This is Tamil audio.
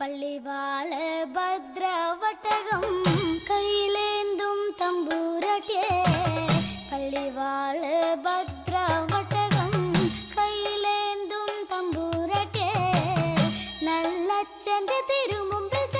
பள்ளிவாழ பத்ர வட்டகம் கையிலேந்தும் தம்பூரட்டே பள்ளிவாழ பத்ர வட்டகம் கையிலேந்தும் தம்பூரட்டே நல்ல சென்று திருமும்பில்